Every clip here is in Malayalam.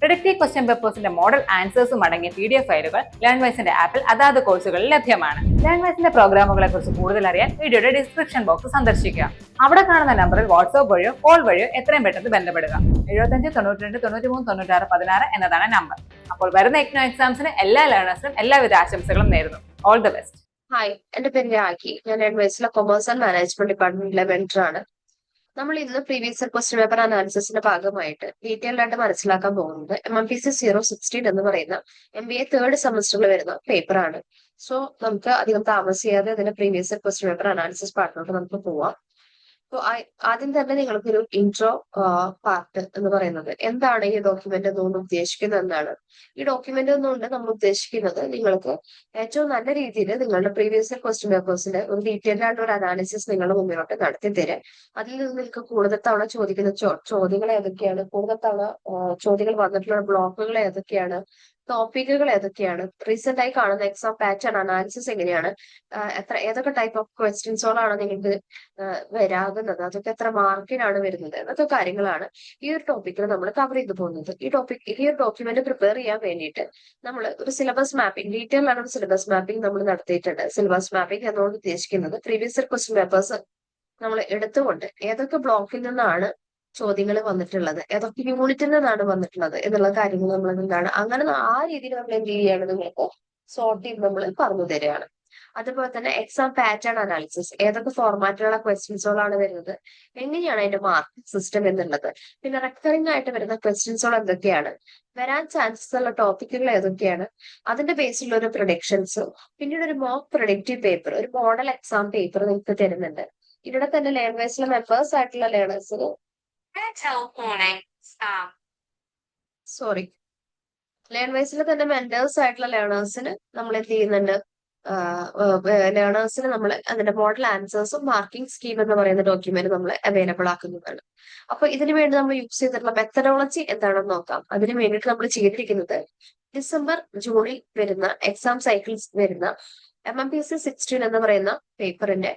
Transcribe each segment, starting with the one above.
പ്രിഡിക്റ്റീവ് ക്വസ്റ്റ്യൻ പേപ്പേഴ്സിന്റെ മോഡൽ ആൻസേഴ്സും അടങ്ങിയ പി ഡി എഫ് ഫയലുകൾ ലേൺവൈസിന്റെ ആപ്പിൽ അതാത് കോഴ്സുകളിൽ ലഭ്യമാണ്. ലേൺവൈസിന്റെ പ്രോഗ്രാമുകളെ കുറിച്ച് കൂടുതൽ അറിയാൻ വീഡിയോയുടെ ഡിസ്ക്രിപ്ഷൻ ബോക്സ് സന്ദർശിക്കുക. അവിടെ കാണുന്ന നമ്പറിൽ വാട്സ്ആപ്പ് വഴിയോ കോൾ വഴിയോ എത്രയും പെട്ടെന്ന് ബന്ധപ്പെടുക. എഴുപത്തഞ്ച് തൊണ്ണൂറ്റി രണ്ട് തൊണ്ണൂറ്റി മൂന്ന് തൊണ്ണൂറ്റാറ് പതിനാറ് എന്നതാണ് നമ്പർ അപ്പോൾ വരുന്ന എക്നോ എക്സാംസിന് എല്ലാ ലേണേഴ്സിനും എല്ലാവിധ ആശംസകളും നേരുന്നു. ഓൾ ദി ബെസ്റ്റ് ഹായ് എന്റെ പേര് രാഖി. ഞാൻ അഡ്വൈസിലെ കൊമേഴ്സ് ആൻഡ് മാനേജ്മെന്റ് ഡിപ്പാർട്ട്മെന്റിലെ മെന്റർ ആണ്. നമ്മൾ ഇന്ന് പ്രീവിയസ് ഇയർ ക്വസ്റ്റ്യൻ പേപ്പർ അനാലിസിസിന്റെ ഭാഗമായിട്ട് ഡീറ്റെയിൽഡ് ആയിട്ട് മനസ്സിലാക്കാൻ പോകുന്നത് M M P C zero sixteen എന്ന് പറയുന്ന എം ബി എ തേർഡ് സെമസ്റ്ററിൽ വരുന്ന പേപ്പറാണ് സോ നമുക്ക് അധികം താമസിയാതെ അതിന്റെ previous year question paper analysis പാർട്ടിലോട്ട് നമുക്ക് പോവാം. അപ്പോൾ ആദ്യം തന്നെ നിങ്ങൾക്കൊരു ഇൻട്രോ പാർട്ട് എന്ന് പറയുന്നത്. എന്താണ് ഈ ഡോക്യുമെന്റ് എന്നുകൊണ്ട് ഉദ്ദേശിക്കുന്നത് എന്നാണ്. ഈ ഡോക്യുമെന്റ് എന്നുകൊണ്ട് നമ്മൾ ഉദ്ദേശിക്കുന്നത് നിങ്ങൾക്ക് ഏറ്റവും നല്ല രീതിയിൽ നിങ്ങളുടെ പ്രീവിയസ് ക്വസ്റ്റ്യൻ പേപ്പേഴ്സിന്റെ ഒരു ഡീറ്റെയിൽഡ് ആയിട്ട് ഒരു അനാലിസിസ് നിങ്ങൾ മുന്നോട്ട് നടത്തി തരാം അതിൽ നിന്ന് നിങ്ങൾക്ക് കൂടുതൽ തവണ ചോദിക്കുന്ന ചോദ്യങ്ങൾ ഏതൊക്കെയാണ്? കൂടുതൽ തവണ ചോദ്യങ്ങൾ വന്നിട്ടുള്ള ബ്ലോക്കുകൾ ഏതൊക്കെയാണ്? ടോപ്പിക്കുകൾ ഏതൊക്കെയാണ്? റീസെന്റ് ആയി കാണുന്ന എക്സാം പാറ്റേൺ അനാലിസിസ് എങ്ങനെയാണ്? എത്ര ഏതൊക്കെ ടൈപ്പ് ഓഫ് ക്വസ്റ്റ്യൻസുകളാണ് നിങ്ങൾക്ക് വരാകുന്നത്? അതൊക്കെ എത്ര മാർക്കിനാണ് വരുന്നത്? എന്നൊക്കെ കാര്യങ്ങളാണ് ഈ ഒരു ടോപ്പിക്കിൽ നമ്മൾ കവർ ചെയ്തു പോകുന്നത്. ഈ ടോപ്പിക് ഈ ഒരു ഡോക്യുമെന്റ് പ്രിപ്പയർ ചെയ്യാൻ വേണ്ടിയിട്ട് നമ്മൾ ഒരു സിലബസ് മാപ്പിംഗ് ഡീറ്റെയിൽ ആണ് ഒരു സിലബസ് മാപ്പിംഗ് നമ്മൾ നടത്തിയിട്ടുണ്ട്. സിലബസ് മാപ്പിംഗ് എന്നോട് ഉദ്ദേശിക്കുന്നത് പ്രീവിയസ് ക്വസ്റ്റ്യൻ പേപ്പേഴ്സ് നമ്മൾ എടുത്തുകൊണ്ട് ഏതൊക്കെ ബ്ലോക്കിൽ നിന്നാണ് ചോദ്യങ്ങൾ വന്നിട്ടുള്ളത്. ഏതൊക്കെ യൂണിറ്റിൽ നിന്നാണ് വന്നിട്ടുള്ളത് എന്നുള്ള കാര്യങ്ങൾ നമ്മൾ എന്താണ് അങ്ങനെ ആ രീതിയിൽ നമ്മൾ എന്ത് ചെയ്യുകയാണ് നിങ്ങൾക്ക് സോർട്ട് ചെയ്ത് നമ്മൾ പറഞ്ഞു തരികയാണ്. അതുപോലെ തന്നെ എക്സാം പാറ്റേൺ അനാലിസിസ് ഏതൊക്കെ ഫോർമാറ്റിലുള്ള ക്വസ്റ്റ്യൻസുകളാണ് വരുന്നത് എങ്ങനെയാണ് അതിന്റെ മാർക്ക് സിസ്റ്റം എന്നുള്ളത് പിന്നെ റെക്കറിംഗ് ആയിട്ട് വരുന്ന ക്വസ്റ്റ്യൻസുകൾ എന്തൊക്കെയാണ് വരാൻ ചാൻസസ് ഉള്ള ടോപ്പിക്കുകൾ ഏതൊക്കെയാണ് അതിന്റെ ബേസിലുള്ള ഒരു പ്രൊഡിക്ഷൻസ് പിന്നീട് ഒരു മോക്ക് പ്രൊഡക്റ്റീവ് പേപ്പർ ഒരു മോഡൽ എക്സാം പേപ്പർ നിങ്ങൾക്ക് തരുന്നുണ്ട്. ഇവിടെ തന്നെ ലേണേഴ്സിലെ മെമ്പേഴ്സ് ആയിട്ടുള്ള ലേണേഴ്സിന് സോറി ലേൺ വൈസിൽ തന്നെ മെന്റേഴ്സ് ആയിട്ടുള്ള ലേണേഴ്സിന് നമ്മൾ എന്ത് ചെയ്യുന്നുണ്ട്? ലേണേഴ്സിന് നമ്മൾ അതിന്റെ മോഡൽ ആൻസേഴ്സും മാർക്കിംഗ് സ്കീം എന്ന് പറയുന്ന ഡോക്യുമെന്റ് നമ്മൾ അവൈലബിൾ ആക്കുന്നതാണ്. അപ്പൊ ഇതിനു വേണ്ടി നമ്മൾ യൂസ് ചെയ്തിട്ടുള്ള മെത്തഡോളജി എന്താണെന്ന് നോക്കാം. അതിനു വേണ്ടിയിട്ട് നമ്മൾ ചെയ്തിരിക്കുന്നത് ഡിസംബർ ജൂണിൽ വരുന്ന എക്സാം സൈക്കിൾസ് വരുന്ന M M P S C sixteen എന്ന് പറയുന്ന പേപ്പറിന്റെ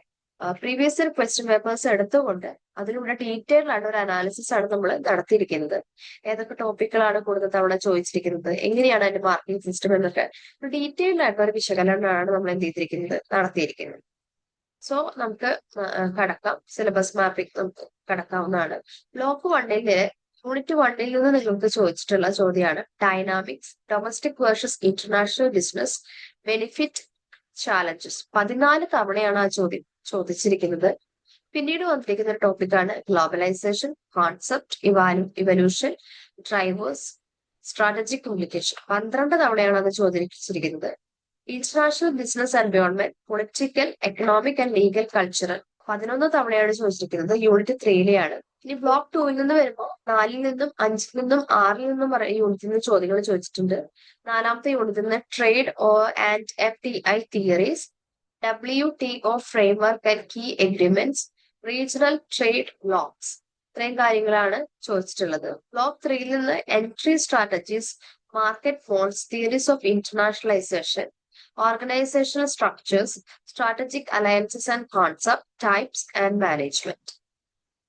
പ്രീവിയസ് ഇയർ ക്വസ്റ്റ്യൻ പേപ്പേഴ്സ് എടുത്തുകൊണ്ട് അതിലൂടെ ഡീറ്റെയിൽഡ് ആണ് ഒരു അനാലിസിസ് ആണ് നമ്മൾ നടത്തിയിരിക്കുന്നത്. ഏതൊക്കെ ടോപ്പിക്കുകളാണ് കൂടുതൽ തവണ ചോദിച്ചിരിക്കുന്നത്? എങ്ങനെയാണ് അതിന്റെ മാർക്കിംഗ് സിസ്റ്റം എന്നൊക്കെ ഡീറ്റെയിൽഡ് ആയിട്ടുള്ള ഒരു വിശകലനമാണ് നമ്മൾ എന്ത് ചെയ്തിരിക്കുന്നത്? നടത്തിയിരിക്കുന്നത്. സോ നമുക്ക് കടക്കാം. സിലബസ് മാപ്പിംഗ് നമുക്ക് കടക്കാവുന്നതാണ്. ബ്ലോക്ക് വണ്ണിൽ യൂണിറ്റ് വണ്ണിൽ നിന്ന് നിങ്ങൾക്ക് ചോദിച്ചിട്ടുള്ള ചോദ്യമാണ്. Dynamics domestic versus international business benefit challenges പതിനാല് തവണയാണ് ആ ചോദ്യം ചോദിച്ചിരിക്കുന്നത്. പിന്നീട് വന്നിരിക്കുന്ന ഒരു ടോപ്പിക്കാണ് ഗ്ലോബലൈസേഷൻ കോൺസെപ്റ്റ് ഇവാലു ഇവല്യൂഷൻ ഡ്രൈവേഴ്സ് സ്ട്രാറ്റജിക് കമ്മ്യൂണിക്കേഷൻ പന്ത്രണ്ട് തവണയാണ് അത് ചോദിച്ചിരിക്കുന്നത്. International business environment political economic and legal cultural പതിനൊന്ന് തവണയാണ് ചോദിച്ചിരിക്കുന്നത്. യൂണിറ്റ് ത്രീയിലെയാണ്. ഇനി ബ്ലോക്ക് ടൂവിൽ നിന്ന് വരുമ്പോൾ നാലിൽ നിന്നും അഞ്ചിൽ നിന്നും ആറിൽ നിന്നും യൂണിറ്റിൽ നിന്ന് ചോദ്യങ്ങൾ ചോദിച്ചിട്ടുണ്ട്. നാലാമത്തെ യൂണിറ്റിൽ നിന്ന് trade oh and F D I theories W T O framework and key agreements regional trade blocs ഇത്രയും കാര്യങ്ങളാണ് ചോദിച്ചിട്ടുള്ളത്. ബ്ലോക്ക് ത്രീയിൽ നിന്ന് entry strategies market forms theories of internationalisation organisational structures strategic alliances and concept types and management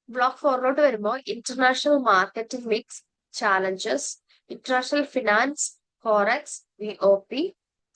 block ഫോറിലോട്ട് വരുമ്പോൾ international marketing mix challenges international finance forex V O P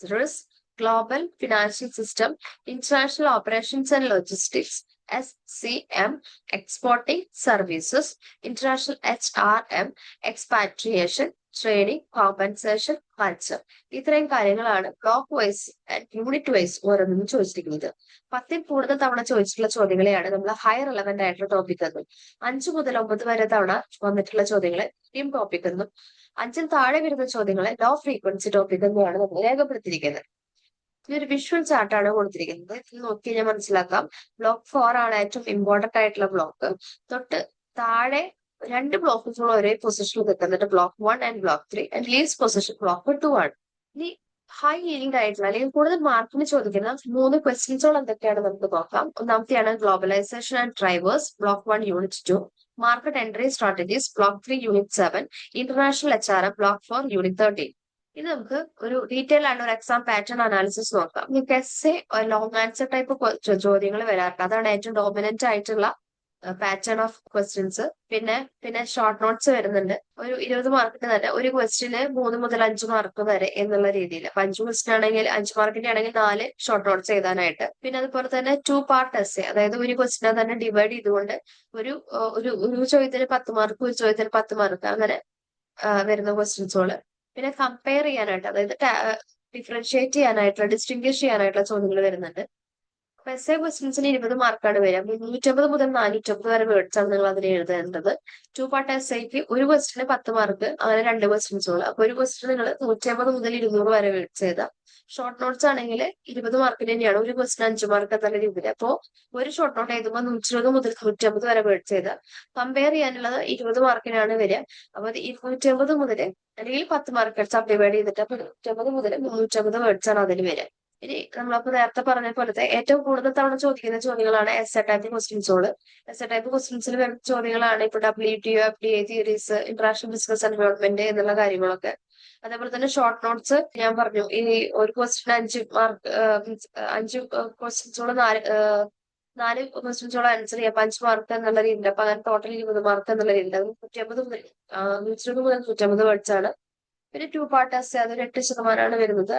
risk global financial system international operations and logistics S C M exporting services international H R M expatriation trading compensation culture ഇത്രയും കാര്യങ്ങളാണ് block wise and unit wise ഓരോന്നും ചോദിച്ചിരിക്കുന്നത്. പത്തിൽ കൂടുതൽ തവണ ചോദിച്ചിട്ടുള്ള ചോദ്യങ്ങളെയാണ് നമ്മൾ ഹൈ റെലവെന്റ് ആയിട്ടുള്ള ടോപ്പിക് എന്നും അഞ്ചു മുതൽ ഒമ്പത് വരെ തവണ വന്നിട്ടുള്ള ചോദ്യങ്ങളെ മീഡിയം ടോപ്പിക് എന്നും അഞ്ചിൽ താഴെ വരുന്ന ചോദ്യങ്ങളെ ലോ ഫ്രീക്വൻസി ടോപ്പിക് എന്നുമാണ് നമ്മൾ രേഖപ്പെടുത്തിയിരിക്കുന്നത്. ഇതൊരു വിഷ്വൽ ചാർട്ടാണ് കൊടുത്തിരിക്കുന്നത്. ഇത് നോക്കി കഴിഞ്ഞാൽ മനസ്സിലാക്കാം. ബ്ലോക്ക് ഫോർ ആണ് ഏറ്റവും ഇമ്പോർട്ടന്റ് ആയിട്ടുള്ള ബ്ലോക്ക് തൊട്ട് താഴെ രണ്ട് ബ്ലോക്കുകളും ഒരേ പൊസിഷനിൽ നിൽക്കുന്നുണ്ട് block one and block three and least position block two ആണ്. ഇനി ഹൈ ഈൽഡ് ആയിട്ടുള്ള അല്ലെങ്കിൽ കൂടുതൽ മാർക്കിന് ചോദിക്കുന്ന മൂന്ന് ക്വസ്റ്റ്യൻസുകൾ എന്തൊക്കെയാണ് നമുക്ക് നോക്കാം. ഒന്നാമത്തെയാണ് globalisation and drivers block one unit two market entry strategies block three unit seven international H R block four unit thirteen ഇത് നമുക്ക് ഒരു ഡീറ്റെയിൽ ആണ് ഒരു എക്സാം പാറ്റേൺ അനാലിസിസ് നോക്കാം. നിങ്ങൾക്ക് S A long answer type ചോദ്യങ്ങൾ വരാറുണ്ട്. അതാണ് ഏറ്റവും ഡോമിനന്റ് ആയിട്ടുള്ള പാറ്റേൺ ഓഫ് ക്വസ്റ്റ്യൻസ് പിന്നെ പിന്നെ ഷോർട്ട് നോട്ട്സ് വരുന്നുണ്ട്. ഒരു ഇരുപത് മാർക്കിന് തന്നെ ഒരു ക്വസ്റ്റിന് മൂന്ന് മുതൽ അഞ്ച് മാർക്ക് വരെ എന്നുള്ള രീതിയിൽ. അപ്പൊ അഞ്ച് ക്വസ്റ്റ്യൻ ആണെങ്കിൽ അഞ്ച് മാർക്കിന്റെ ആണെങ്കിൽ നാല് ഷോർട്ട് നോട്ട്സ് എഴുതാനായിട്ട്. പിന്നെ അതുപോലെ തന്നെ ടു പാർട്ട് എസ് അതായത് ഒരു ക്വസ്റ്റിനെ തന്നെ ഡിവൈഡ് ചെയ്തുകൊണ്ട് ഒരു ഒരു ഒരു ചോദ്യത്തിന് പത്ത് മാർക്ക് ഒരു ചോദ്യത്തിന് പത്ത് മാർക്ക് അങ്ങനെ വരുന്ന ക്വസ്റ്റ്യൻസുകൾ പിന്നെ കമ്പയർ ചെയ്യാനായിട്ട് അതായത് ഡിഫറൻഷിയേറ്റ് ചെയ്യാനായിട്ടുള്ള ഡിസ്റ്റിംഗ്വിഷ് ചെയ്യാനായിട്ടുള്ള ചോദ്യങ്ങൾ വരുന്നുണ്ട്. അപ്പൊ എ ക്വസ്റ്റ്യൻസിന് ഇരുപത് മാർക്കാണ് വരിക. മുന്നൂറ്റമ്പത് മുതൽ നാനൂറ്റമ്പത് വരെ വേർഡ്സ് ആണ് നിങ്ങൾ അതിന് എഴുതേണ്ടത്. ടു പാർട്ട് എസ് ഐക്ക് ഒരു ക്വസ്റ്റിന് പത്ത് മാർക്ക് അങ്ങനെ രണ്ട് ക്വസ്റ്റ്യൻസ് ഉള്ളു. അപ്പൊ ഒരു ക്വസ്റ്റിന് നിങ്ങൾ നൂറ്റമ്പത് മുതൽ ഇരുന്നൂറ് വരെ വേർഡ്സ് എഴുതാം ഷോർട്ട് നോട്ട്സ് ആണെങ്കിൽ ഇരുപത് മാർക്കിന് തന്നെയാണ് ഒരു ക്വസ്റ്റിന് അഞ്ച് മാർക്ക് എന്നുള്ള രീതിയിൽ. അപ്പോ ഒരു ഷോർട്ട് നോട്ട് എഴുതുമ്പോൾ നൂറ്റി ഇരുപത് മുതൽ നൂറ്റമ്പത് വരെ വേർഡ്സ് എഴുതാം കമ്പയർ ചെയ്യാനുള്ളത് ഇരുപത് മാർക്കിനാണ് വരിക. അപ്പൊ അത് ഇരുന്നൂറ്റമ്പത് മുതൽ അല്ലെങ്കിൽ പത്ത് മാർക്ക് സബ് ഡിവൈഡ് ചെയ്തിട്ട് അപ്പൊ നൂറ്റമ്പത് മുതൽ മുന്നൂറ്റമ്പത് വേർഡ്സ് ആണ് അതിൽ വരിക. ഇനി നമ്മളപ്പോ നേരത്തെ പറഞ്ഞ പോലത്തെ ഏറ്റവും കൂടുതൽ തവണ ചോദിക്കുന്ന ചോദ്യങ്ങളാണ് എസ് എ ടൈപ്പ് ക്വസ്റ്റ്യൻസുകൾ എസ് എ ടൈപ്പ് ക്വസ്റ്റ്യൻസിൽ വരുന്ന ചോദ്യങ്ങളാണ് ഇപ്പൊ W T O F D I theories international business environment എന്നുള്ള കാര്യങ്ങളൊക്കെ. അതേപോലെ തന്നെ ഷോർട്ട് നോട്ട്സ് ഞാൻ പറഞ്ഞു. ഈ ഒരു ക്വസ്റ്റ്യൻ അഞ്ച് മാർക്ക് അഞ്ച് ക്വസ്റ്റ്യൻസോളം നാല് നാല് ക്വസ്റ്റ്യൻസോളം ആൻസർ ചെയ്യാം. അപ്പൊ അഞ്ച് മാർക്ക് എന്നുള്ള രീതിയിൽ അപ്പൊ അങ്ങനെ ടോട്ടൽ ഇരുപത് മാർക്ക് എന്നുള്ള രീതിയിൽ നൂറ്റമ്പത് മുതൽ നൂറ്റി ഇരുപത് മുതൽ നൂറ്റമ്പത് വേർഡ്സ് ആണ്. പിന്നെ ടു പാർട്ട് എസ് അതൊരു എട്ട് ശതമാനമാണ് വരുന്നത്.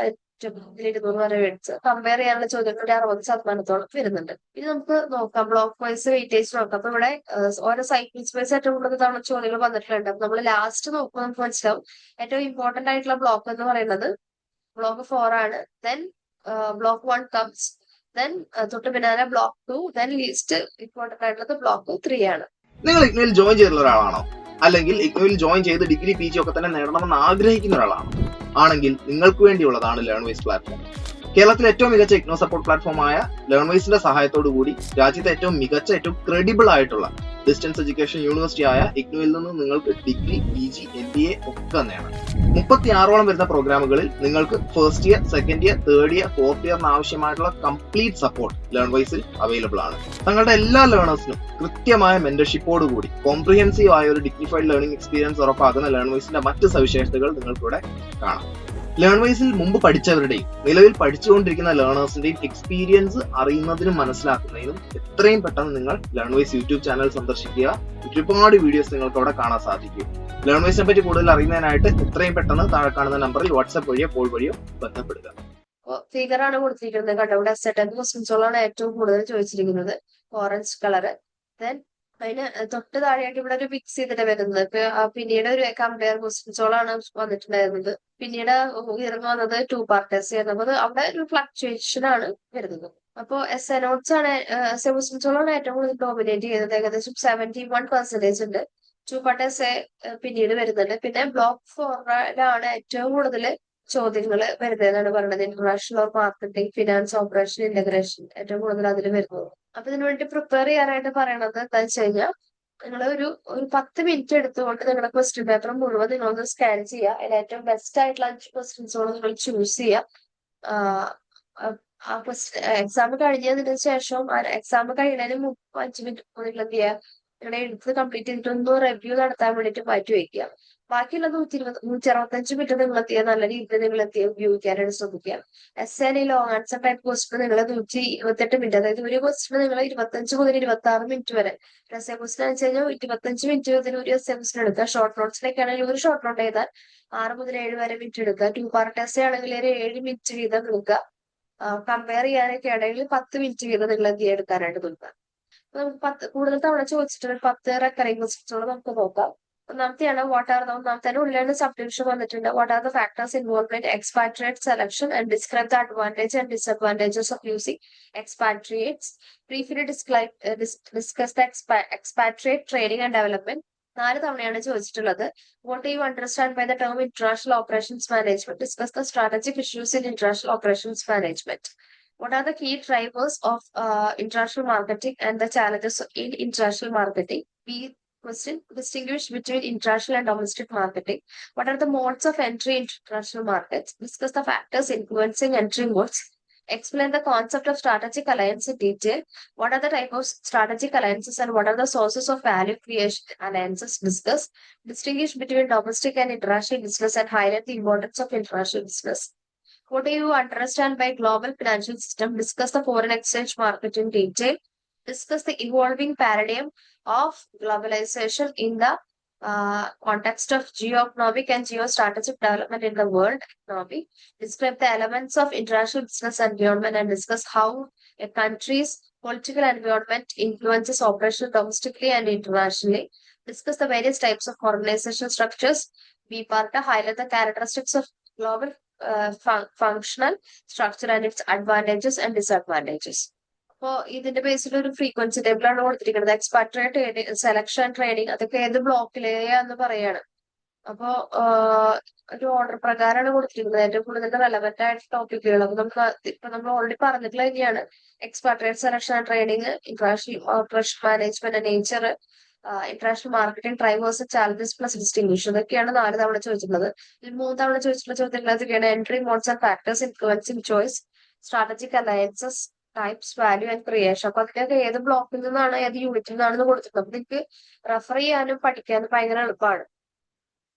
അതിൽ നൂറ് വരെ മേടിച്ച് കമ്പയർ ചെയ്യാനുള്ള ചോദ്യങ്ങളുടെ അറുപത് ശതമാനത്തോളം വരുന്നുണ്ട്. ഇത് നമുക്ക് നോക്കാം. ബ്ലോക്ക് വൈസ് വെയിറ്റേജ് നോക്കാം. അപ്പൊ ഇവിടെ ഓരോ സൈക്കിൾസ് വൈസ് ഏറ്റവും കൂടുതൽ തവണ ചോദ്യങ്ങൾ വന്നിട്ടുണ്ട്. അപ്പൊ നമ്മൾ ലാസ്റ്റ് നോക്കുമ്പോൾ നമുക്ക് മനസ്സിലാവും. ഏറ്റവും ഇമ്പോർട്ടന്റ് ആയിട്ടുള്ള ബ്ലോക്ക് എന്ന് പറയുന്നത് ബ്ലോക്ക് ഫോർ ആണ്. Then block one comes then തൊട്ട് പിന്നാലെ block two then least important ആയിട്ടുള്ളത് ബ്ലോക്ക് ത്രീ ആണ്. നിങ്ങൾ ഇഗ്നോയിൽ ജോയിൻ ചെയ്തിട്ടുള്ള ഒരാളാണോ? അല്ലെങ്കിൽ ഇഗ്നോയിൽ ജോയിൻ ചെയ്ത് ഡിഗ്രി പി ജി ഒക്കെ തന്നെ നേടണമെന്ന് ആഗ്രഹിക്കുന്ന ഒരാളാണ്. ആണെങ്കിൽ നിങ്ങൾക്ക് വേണ്ടിയുള്ളതാണ് ലേൺ വൈസ് പ്ലാറ്റ്ഫോം കേരളത്തിലെ ഏറ്റവും മികച്ച ഇഗ്നോ സപ്പോർട്ട് പ്ലാറ്റ്ഫോമായ ലേൺ വൈസിന്റെ സഹായത്തോടു കൂടി രാജ്യത്തെ ഏറ്റവും മികച്ച ഏറ്റവും ക്രെഡിബിൾ ആയിട്ടുള്ള ഡിസ്റ്റൻസ് എഡ്യൂക്കേഷൻ യൂണിവേഴ്സിറ്റി ആയ ഇഗ്നോയിൽ നിന്ന് നിങ്ങൾക്ക് degree P G M B A ഒക്കെ നേടാം. മുപ്പത്തി ആറോളം വരുന്ന പ്രോഗ്രാമുകളിൽ നിങ്ങൾക്ക് first year second year third year fourth ഇയറിന് ആവശ്യമായിട്ടുള്ള കംപ്ലീറ്റ് സപ്പോർട്ട് ലേൺ വൈസിൽ അവൈലബിൾ ആണ്. തങ്ങളുടെ എല്ലാ ലേണേഴ്സിനും കൃത്യമായ മെന്റർഷിപ്പോട് കൂടി കോംപ്രിഹെൻസീവ് ആയ ഒരു ഡിഗ്നിഫൈഡ് ലേണിംഗ് എക്സ്പീരിയൻസ് ഉറപ്പാക്കുന്ന ലേൺ വൈസിന്റെ മറ്റ് സവിശേഷതകൾ നിങ്ങൾക്കിവിടെ കാണാം. ലേൺ വൈസിൽ മുമ്പ് പഠിച്ചവരുടെയും നിലവിൽ പഠിച്ചുകൊണ്ടിരിക്കുന്ന ലേണേഴ്സിന്റെയും എക്സ്പീരിയൻസ് അറിയുന്നതിനും മനസ്സിലാക്കുന്നതിനും എത്രയും പെട്ടെന്ന് നിങ്ങൾ ലേൺ വൈസ് യൂട്യൂബ് ചാനൽ സന്ദർശിക്കുക. ഒരുപാട് വീഡിയോസ് നിങ്ങൾക്ക് അവിടെ കാണാൻ സാധിക്കും. ലേൺ വൈസിനെ പറ്റി കൂടുതൽ അറിയുന്നതിനായിട്ട് എത്രയും പെട്ടെന്ന് താഴെ കാണുന്ന നമ്പറിൽ വാട്സ്ആപ്പ് വഴിയോ കോൾ വഴിയോ ബന്ധപ്പെടുക. ഫിഗർ ആണ് കൊടുത്തിരിക്കുന്നത് കണ്ടോ? ഇവിടെ സെറ്റ് ഏറ്റവും കൂടുതൽ ചോദിച്ചിരിക്കുന്നത്. ഓറഞ്ച് കളർ ദെൻ അതിന് തൊട്ട് താഴെയായിട്ട് ഇവിടെ ഒരു ഫിക്സ് ചെയ്തിട്ട് വരുന്നത്. പിന്നീട് ഒരു കമ്പയർ ക്വസ്റ്റ്യൻസോളാണ് വന്നിട്ടുണ്ടായിരുന്നത്. പിന്നീട് ഉയർന്നു വന്നത് ടു പാർട്ടേഴ്സ് ചെയ്യുന്നത് അത് അവിടെ ഒരു ഫ്ലക്ച്വേഷൻ ആണ് വരുന്നത്. അപ്പൊ എസ് എ നോട്ട്സ് ആണ് എസ് എ ക്വസ്റ്റ്യൻസോളാണ് ഏറ്റവും കൂടുതൽ ഡോമിനേറ്റ് ചെയ്യുന്നത്. ഏകദേശം സെവന്റി വൺ പെർസെന്റേജ് ഉണ്ട് ടു പാർട്ടേഴ്സ് പിന്നീട് വരുന്നുണ്ട്. പിന്നെ ബ്ലോക്ക് ഫോറിലാണ് ഏറ്റവും കൂടുതൽ ചോദ്യങ്ങൾ വരുന്നത് എന്നാണ് പറയുന്നത് international marketing finance operation integration ഏറ്റവും കൂടുതൽ അതിൽ വരുന്നത്. അപ്പൊ ഇതിനു വേണ്ടി പ്രിപ്പയർ ചെയ്യാനായിട്ട് പറയണത് എന്താ വെച്ച് കഴിഞ്ഞാൽ നിങ്ങൾ ഒരു ഒരു പത്ത് മിനിറ്റ് എടുത്തുകൊണ്ട് നിങ്ങളുടെ ക്വസ്റ്റ്യൻ പേപ്പർ മുഴുവൻ നിങ്ങളൊന്ന് സ്കാൻ ചെയ്യുക അതിൽ ഏറ്റവും ബെസ്റ്റ് ആയിട്ടുള്ള അഞ്ച് ക്വസ്റ്റ്യൻസോട് നിങ്ങൾ ചൂസ് ചെയ്യുക ആ ക്വസ്റ്റ്യൻ എക്സാം കഴിഞ്ഞതിന് ശേഷം എക്സാം കഴിയുന്നതിന് മുമ്പ് അഞ്ച് മിനിറ്റ് നിങ്ങൾ എന്ത് ചെയ്യുക നിങ്ങളുടെ എഴുത്ത് കംപ്ലീറ്റ് ചെയ്തിട്ട് ഒന്ന് റിവ്യൂ നടത്താൻ വേണ്ടിയിട്ട് മാറ്റി വെക്കുക ബാക്കിയുള്ള നൂറ്റി ഇരുപത് നൂറ്റി അറുപത്തഞ്ച് മിനിറ്റ് എത്തിയാൽ നല്ല രീതിയിൽ നിങ്ങൾ എത്തിയ ഉപയോഗിക്കാനായിട്ട് ശ്രമിക്കുക S N long answer type ക്വസ്റ്റിന് നിങ്ങൾ നൂറ്റി ഇരുപത്തെട്ട് മിനിറ്റ് അതായത് ഒരു ക്വസ്റ്റിന് നിങ്ങൾ ഇരുപത്തഞ്ച് മുതൽ ഇരുപത്തി ആറ് മിനിറ്റ് വരെ എസ് എ ക്വസ്റ്റിന് വെച്ച് കഴിഞ്ഞാൽ ഇരുപത്തഞ്ച് മിനിറ്റ് മുതൽ ഒരു എസ് എ ക്വസ്റ്റിന് എടുക്കുക. ഷോർട്ട് നോട്ട്സിലേക്ക് ആണെങ്കിൽ ഒരു ഷോർട്ട് നോട്ട് എഴുതാൻ ആറ് മുതൽ ഏഴ് വരെ മിനിറ്റ് എടുക്കുക. ടു പാർട്ട് എസ് എ ആണെങ്കിൽ ഒരു ഏഴ് മിനിറ്റ് വീതം എടുക്കുക. കമ്പയർ ചെയ്യാനൊക്കെ ആണെങ്കിൽ പത്ത് മിനിറ്റ് വീതം നിങ്ങൾ എന്ത് എടുക്കാനായിട്ട് നോക്കുക. നമുക്ക് പത്ത് കൂടുതൽ തവണ ചോദിച്ചിട്ട് പത്ത് റെക്കറിംഗ് ക്വസ്റ്റിനോട് നമുക്ക് നോക്കാം. ഒന്നാമത്തെയാണ് വാട്ട് ആർ ഒന്നാമത്തെ ഉള്ളിലാണ് സബ് ഡിവിഷൻ വന്നിട്ടുണ്ട്. What are the factors involve in expatriate selection and describe the advantage and disadvantages of using expatriates briefly discuss the expatriate training and development നാല് തവണയാണ് ചോദിച്ചിട്ടുള്ളത്. What you understand by the term international operations management discuss the strategic issues in international operations management What are the key drivers of international international and the challenges in international international marketing? Question Distinguish between international and domestic marketing. What are the modes of entry into international markets? Discuss the factors influencing entry modes. Explain the concept of strategic alliance in detail. What are the type of strategic alliances and what are the sources of value creation alliances? Discuss. Distinguish between domestic and international business and highlight the importance of international business. What do you understand by global financial system? Discuss the foreign exchange market in detail. Discuss the evolving paradigm of globalization in the uh, context of geoeconomic and geostrategic development in the world economy. Describe the elements of international business environment and discuss how a country's political environment influences operation domestically and internationally. Discuss the various types of organizational structures. Be part highlight the characteristics of global uh, fun- functional structure and its advantages and disadvantages. അപ്പോ ഇതിന്റെ ബേസിൽ ഒരു ഫ്രീക്വൻസി ടേബിൾ ആണ് കൊടുത്തിരിക്കുന്നത്. എക്സ്പാട്രിയേറ്റ് സെലക്ഷൻ ട്രെയിനിങ് അതൊക്കെ ഏത് ബ്ലോക്കിലെയാന്ന് പറയാണ്. അപ്പോ ഒരു ഓർഡർ പ്രകാരമാണ് കൊടുത്തിരിക്കുന്നത്. ഏറ്റവും കൂടുതൽ റെലവെന്റ് ആയിട്ട് ടോപ്പിക്കുകൾ അപ്പൊ നമുക്ക് ഇപ്പൊ നമ്മൾ ഓൾറെഡി പറഞ്ഞിട്ടുള്ള തന്നെയാണ് expatriate selection training international operation management nature international marketing drivers challenges plus distinction ഇതൊക്കെയാണ് നാല് തവണ ചോദിച്ചിട്ടുള്ളത്. ഇതിൽ മൂന്ന് തവണ ചോദിച്ചിട്ടുള്ള ചോദ്യങ്ങൾ എന്തൊക്കെയാണ് entry modes and factors influencing choice strategic alliances types value and creation അപ്പൊ അതിനൊക്കെ ഏത് ബ്ലോക്കിൽ നിന്നാണ് ഏത് യൂണിറ്റിൽ നിന്നാണെന്ന് കൊടുത്തിട്ടുണ്ട് അപ്പൊ നിങ്ങൾക്ക് റെഫർ ചെയ്യാനും പഠിക്കാനും ഭയങ്കര എളുപ്പമാണ്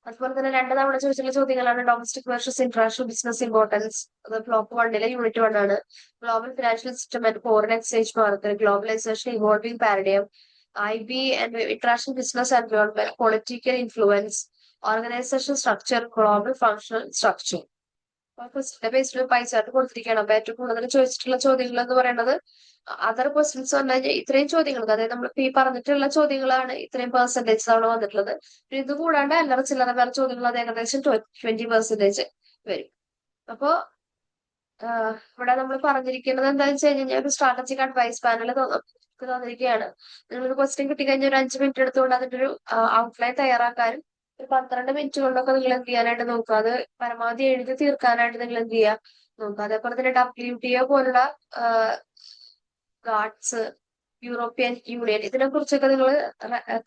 അതുപോലെ തന്നെ രണ്ട് തവണ ചോദിച്ചിട്ടുള്ള ചോദ്യങ്ങളാണ്. Domestic versus international business importance അത് ബ്ലോക്ക് വണ്ണിലെ യൂണിറ്റ് വൺ ആണ്. Global financial system and foreign exchange market globalisation evolving paradigm I B and international business environment political influence organisation structure global functional structure ക്വസ്റ്റിന്റെ ബേസിൽ ചാർട്ട് കൊടുത്തിരിക്കുകയാണ്. അപ്പൊ ഏറ്റവും കൂടുതൽ ചോദിച്ചിട്ടുള്ള ചോദ്യങ്ങൾ എന്ന് പറയുന്നത് അതർ ക്വസ്റ്റ്യൻസ് പറഞ്ഞു കഴിഞ്ഞാൽ ഇത്രയും ചോദ്യങ്ങൾക്ക് അതായത് നമ്മൾ ഈ പറഞ്ഞിട്ടുള്ള ചോദ്യങ്ങളാണ് ഇത്രയും പെർസെന്റേജ് തവണ വന്നിട്ടുള്ളത്. പിന്നെ ഇത് കൂടാണ്ട് അല്ലറ ചില്ലറ വേറെ ചോദ്യങ്ങൾ അത് ഏകദേശം ട്വന്റി പെർസെന്റേജ് വരും. അപ്പോ ഇവിടെ നമ്മൾ പറഞ്ഞിരിക്കുന്നത് എന്താണെന്ന് വെച്ച് കഴിഞ്ഞാൽ ഒരു സ്ട്രാറ്റജിക് അഡ്വൈസ് പാനൽ തന്നിരിക്കുകയാണ്. നിങ്ങൾക്ക് ക്വസ്റ്റ്യൻ കിട്ടിക്കഴിഞ്ഞാൽ ഒരു അഞ്ച് മിനിറ്റ് എടുത്തുകൊണ്ട് അതിന്റെ ഒരു ഔട്ട്ലൈൻ തയ്യാറാക്കാനും ഒരു പന്ത്രണ്ട് മിനിറ്റ് കൊണ്ടൊക്കെ നിങ്ങൾ എന്ത് ചെയ്യാനായിട്ട് നോക്കുക. അത് പരമാവധി എഴുതി തീർക്കാനായിട്ട് നിങ്ങൾ എന്ത് ചെയ്യുക. നോക്കുക. അതേപോലെ തന്നെ ഡബ്ല്യു ഡി ഒ പോലുള്ള ഗാർഡ്സ് യൂറോപ്യൻ യൂണിയൻ ഇതിനെ കുറിച്ചൊക്കെ നിങ്ങൾ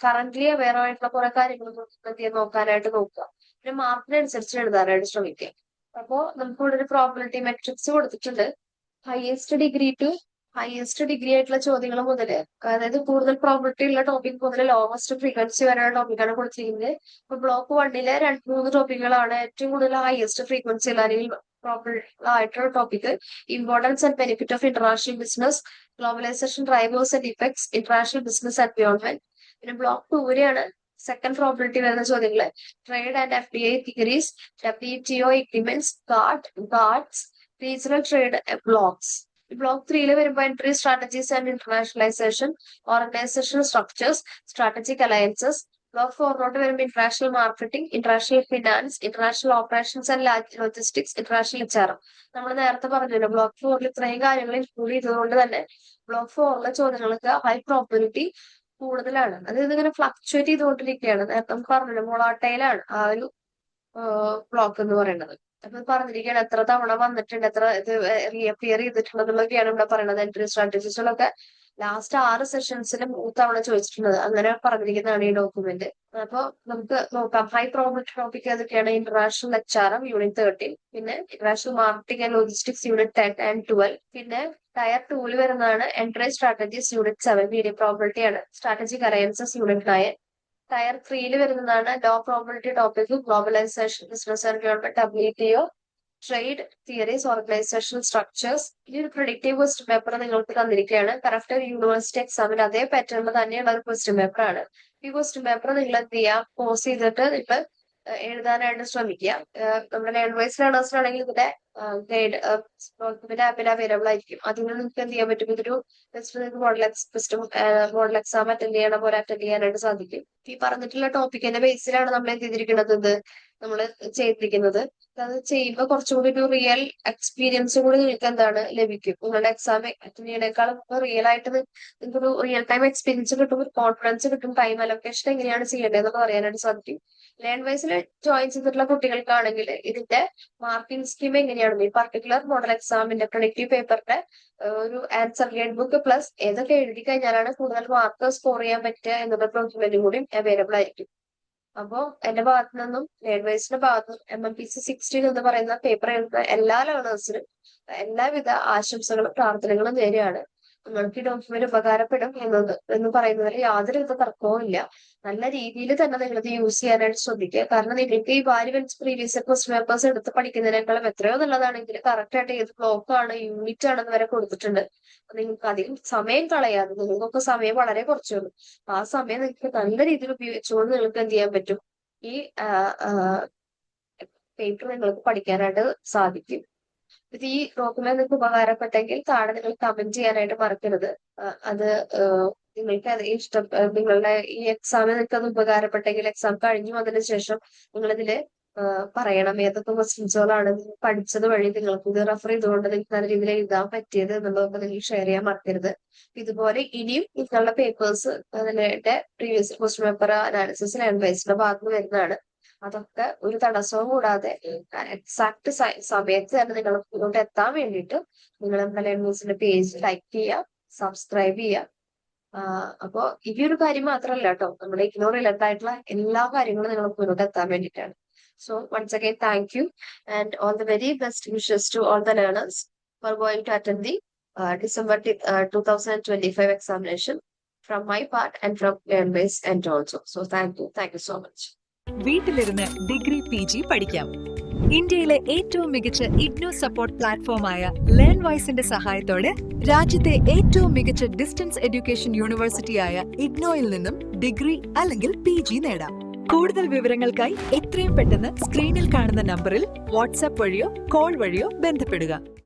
കറന്റ്ലി അവയർ ആയിട്ടുള്ള കുറെ കാര്യങ്ങൾ എന്ത് ചെയ്യാൻ നോക്കാനായിട്ട് നോക്കുക. പിന്നെ മാർക്കിനനുസരിച്ച് എഴുതാനായിട്ട് ശ്രമിക്കുക. അപ്പോ നമുക്ക് ഇവിടെ ഒരു പ്രോബിലിറ്റി മെട്രിക്സ് കൊടുത്തിട്ടുണ്ട്. Highest degree to highest degree ആയിട്ടുള്ള ചോദ്യങ്ങൾ മുതൽ അതായത് കൂടുതൽ പ്രോബിലിറ്റി ഉള്ള ടോപ്പിക് മുതൽ ലോവസ്റ്റ് ഫ്രീക്വൻസി വരെയുള്ള ടോപ്പിക്കാണ് കൊടുത്തിരിക്കുന്നത്. ഇപ്പൊ ബ്ലോക്ക് വണ്ണിലെ രണ്ട് മൂന്ന് ടോപ്പിക്കുകളാണ് ഏറ്റവും കൂടുതൽ ഹയസ്റ്റ് ഫ്രീക്വൻസി ഉള്ള അല്ലെങ്കിൽ ആയിട്ടുള്ള topic importance and benefit of international business globalisation drivers and effects international business environment പിന്നെ ബ്ലോക്ക് ടൂരെയാണ് സെക്കൻഡ് പ്രോബിലിറ്റി വരുന്ന ചോദ്യങ്ങൾ. Trade and F D I theories W T O agreements guard GATTs regional trade blocs block ത്രീയിൽ വരുമ്പോൾ entry strategies and internationalisation organisational structures strategic alliances block ഫോറിലോട്ട് വരുമ്പോൾ international marketing international finance international operations and logistics international HR നമ്മൾ നേരത്തെ പറഞ്ഞല്ലോ ബ്ലോക്ക് ഫോറിൽ ഇത്രയും കാര്യങ്ങൾ ഇൻക്ലൂഡ് ചെയ്തതുകൊണ്ട് തന്നെ ബ്ലോക്ക് ഫോറിലെ ചോദ്യങ്ങൾക്ക് ഹൈ പ്രോബിലിറ്റി കൂടുതലാണ്. അതായത് ഇങ്ങനെ ഫ്ലക്ച്വേറ്റ് ചെയ്തുകൊണ്ടിരിക്കുകയാണ്. നേരത്തെ പറഞ്ഞല്ലോ മൊളാട്ടയിലാണ് ആ ഒരു ബ്ലോക്ക് എന്ന് പറയുന്നത്. അപ്പൊ പറഞ്ഞിരിക്കുകയാണ് എത്ര തവണ വന്നിട്ടുണ്ട് എത്ര ഇത് റീഅപ്പിയർ ചെയ്തിട്ടുണ്ടെന്നുള്ളതൊക്കെയാണ് ഇവിടെ പറയുന്നത് എൻട്രി സ്ട്രാറ്റജീസുകളൊക്കെ ലാസ്റ്റ് ആറ് സെഷൻസിൽ തവണ ചോദിച്ചിട്ടുള്ളത്. അങ്ങനെ പറഞ്ഞിരിക്കുന്നതാണ് ഈ ഡോക്യുമെന്റ് അപ്പൊ നമുക്ക് നോക്കാം. ഹൈ പ്രോബിലിറ്റി ടോപ്പിക് ഏതൊക്കെയാണ്? International H R M unit thirteen പിന്നെ international marketing and logistics unit ten and twelve പിന്നെ ടയർ ടൂൽ വരുന്നതാണ് entry strategies unit seven medium probability ആണ്. Strategic alliances unit nine tier ത്രീയിൽ വരുന്നതാണ് low probability topic globalisation business W T O trade theories organisation structures ഈ ഒരു പ്രൊഡിക്റ്റീവ് ക്വസ്റ്റ്യൻ പേപ്പർ നിങ്ങൾക്ക് തന്നിരിക്കുകയാണ് കറക്റ്റ് ഒരു യൂണിവേഴ്സിറ്റി എക്സാമിന് അതേ പാറ്റേണിൽ തന്നെയുള്ള ഒരു ക്വസ്റ്റ്യൻ പേപ്പർ ആണ്. ഈ ക്വസ്റ്റ്യൻ പേപ്പർ നിങ്ങൾ എന്ത് ചെയ്യുക പോസ് ചെയ്തിട്ട് നിങ്ങൾ എഴുതാനായിട്ട് ശ്രമിക്കുക. നമ്മുടെ ലേൺ വൈസ് ലേണേഴ്സിനാണെങ്കിൽ ഇവിടെ ഗൈഡ് ഡോക്യുമെന്റ് ആപ്പിൽ അവൈലബിൾ ആയിരിക്കും. അതിൽ നിന്ന് നിങ്ങൾക്ക് എന്ത് ചെയ്യാൻ പറ്റും? ഇതൊരു മോഡൽ എക്സ്പെസ്റ്റും മോഡൽ എക്സാം അറ്റൻഡ് ചെയ്യണ പോലെ അറ്റൻഡ് ചെയ്യാനായിട്ട് സാധിക്കും. ഈ പറഞ്ഞിട്ടുള്ള ടോപ്പിക്കിന്റെ ബേസിലാണ് നമ്മൾ എന്ത് ചെയ്തിരിക്കുന്നത്? നമ്മൾ ചെയ്തിരിക്കുന്നത്. അത് ചെയ്യുമ്പോൾ കുറച്ചുകൂടി ഒരു റിയൽ എക്സ്പീരിയൻസ് കൂടി നിങ്ങൾക്ക് എന്താണ് ലഭിക്കും. നിങ്ങളുടെ എക്സാം അറ്റൻഡ് റിയൽ ആയിട്ട് നിങ്ങൾക്ക് ഒരു റിയൽ ടൈം എക്സ്പീരിയൻസ് കിട്ടും ഒരു കോൺഫിഡൻസ് കിട്ടും ടൈം അലൊക്കേഷൻ എങ്ങനെയാണ് ചെയ്യേണ്ടതെന്ന് പറയാനായിട്ട് സാധിക്കും. ലേൺ വൈസിൽ ജോയിൻ ചെയ്തിട്ടുള്ള കുട്ടികൾക്കാണെങ്കിൽ ഇതിന്റെ മാർക്കിംഗ് സ്കീം എങ്ങനെയാണ്? ഈ പർട്ടിക്കുലർ മോഡൽ എക്സാമിന്റെ പ്രൊഡക്റ്റീവ് പേപ്പറിന്റെ ഒരു ആൻസർ ഗൈഡ് ബുക്ക് പ്ലസ് ഏതൊക്കെ എഴുതി കഴിഞ്ഞാലാണ് കൂടുതൽ മാർക്ക് സ്കോർ ചെയ്യാൻ പറ്റുക എന്നുള്ള ഡോക്യുമെന്റും കൂടി അവൈലബിൾ ആയിരിക്കും. അപ്പോ എന്റെ ഭാഗത്തു നിന്നും നേഴ്വേഴ്സിന്റെ ഭാഗത്തു നിന്നും M M P C sixteen എന്ന് പറയുന്ന പേപ്പർ എഴുതുന്ന എല്ലാ ലേണേഴ്സിനും എല്ലാവിധ ആശംസകളും പ്രാർത്ഥനകളും നേരെയാണ് നിങ്ങൾക്ക് ഈ ഡോക്യുമെന്റ് ഉപകാരപ്പെടും എന്നത് എന്ന് പറയുന്നതിൽ യാതൊരു വിധ തർക്കവും ഇല്ല. നല്ല രീതിയിൽ തന്നെ നിങ്ങൾ ഇത് യൂസ് ചെയ്യാനായിട്ട് ശ്രദ്ധിക്കുക. കാരണം നിങ്ങൾക്ക് ഈ വാരി പ്രീവിയസ് ക്വസ്റ്റ് പേപ്പേഴ്സ് എടുത്ത് പഠിക്കുന്നതിനേക്കാളും എത്രയോ നല്ലതാണെങ്കിൽ കറക്റ്റ് ആയിട്ട് ഏത് ബ്ലോക്ക് ആണ് യൂണിറ്റ് ആണെന്ന് വരെ കൊടുത്തിട്ടുണ്ട്. നിങ്ങൾക്ക് അധികം സമയം കളയാതെ നിങ്ങൾക്കൊക്കെ സമയം വളരെ കുറച്ചുള്ളൂ ആ സമയം നിങ്ങൾക്ക് നല്ല രീതിയിൽ ഉപയോഗിച്ചുകൊണ്ട് നിങ്ങൾക്ക് എന്ത് ചെയ്യാൻ പറ്റും? ഈ പേപ്പർ നിങ്ങൾക്ക് പഠിക്കാനായിട്ട് സാധിക്കും. ഇത് ഈ ഡോക്യുമെന്റ് നിങ്ങൾക്ക് ഉപകാരപ്പെട്ടെങ്കിൽ താഴെ നിങ്ങൾ കമന്റ് ചെയ്യാനായിട്ട് മറക്കരുത്. അത് നിങ്ങൾക്ക് അത് ഇഷ്ടം നിങ്ങളുടെ ഈ എക്സാമിന് നിങ്ങൾക്ക് അത് ഉപകാരപ്പെട്ടെങ്കിൽ എക്സാം കഴിഞ്ഞു വന്നതിന് ശേഷം നിങ്ങൾ ഇതിൽ പറയണം ഏതൊക്കെ ക്വസ്റ്റ്യൻസുകളാണ് പഠിച്ചത് വഴി നിങ്ങൾക്ക് ഇത് റെഫർ ചെയ്തുകൊണ്ട് നിങ്ങൾക്ക് നല്ല രീതിയിൽ എഴുതാൻ പറ്റിയത് എന്നുള്ളതൊക്കെ നിങ്ങൾ ഷെയർ ചെയ്യാൻ മറക്കരുത്. ഇതുപോലെ ഇനിയും നിങ്ങളുടെ പേപ്പേഴ്സ് അതിന്റെ previous question paper analysis and വൈസിന്റെ ഭാഗത്ത് വരുന്നതാണ്. അതൊക്കെ ഒരു തടസ്സവും കൂടാതെ എക്സാക്ട് സമയത്ത് തന്നെ നിങ്ങൾ ഇങ്ങോട്ട് എത്താൻ വേണ്ടിയിട്ട് നിങ്ങൾ നമ്മുടെ ന്യൂസിന്റെ പേജ് ലൈക്ക് ചെയ്യുക സബ്സ്ക്രൈബ് ചെയ്യുക അപ്പോ ഈ ഒരു കാര്യം മാത്രമല്ല കേട്ടോ നമ്മുടെ ഇഗ്നോർ റിലേറ്റഡ് ആയിട്ടുള്ള എല്ലാ കാര്യങ്ങളും നിങ്ങൾ മുന്നോട്ട് എത്താൻ വേണ്ടിയിട്ടാണ്. So once again thank you and all the very best wishes to all the learners for going to attend the December two thousand twenty five examination my part and from learn base and also so thank you thank you so much വീട്ടിലിരുന്ന് ഡിഗ്രി പി ജി പഠിക്കാം. ഇന്ത്യയിലെ ഏറ്റവും മികച്ച ഇഗ്നോ സപ്പോർട്ട് പ്ലാറ്റ്ഫോമായ ലേൺ വൈസിന്റെ സഹായത്തോടെ രാജ്യത്തെ ഏറ്റവും മികച്ച ഡിസ്റ്റൻസ് എഡ്യൂക്കേഷൻ യൂണിവേഴ്സിറ്റിയായ ഇഗ്നോയിൽ നിന്നും ഡിഗ്രി അല്ലെങ്കിൽ പി ജി നേടാം. കൂടുതൽ വിവരങ്ങൾക്കായി എത്രയും പെട്ടെന്ന് സ്ക്രീനിൽ കാണുന്ന നമ്പറിൽ വാട്സാപ്പ് വഴിയോ കോൾ വഴിയോ ബന്ധപ്പെടുക.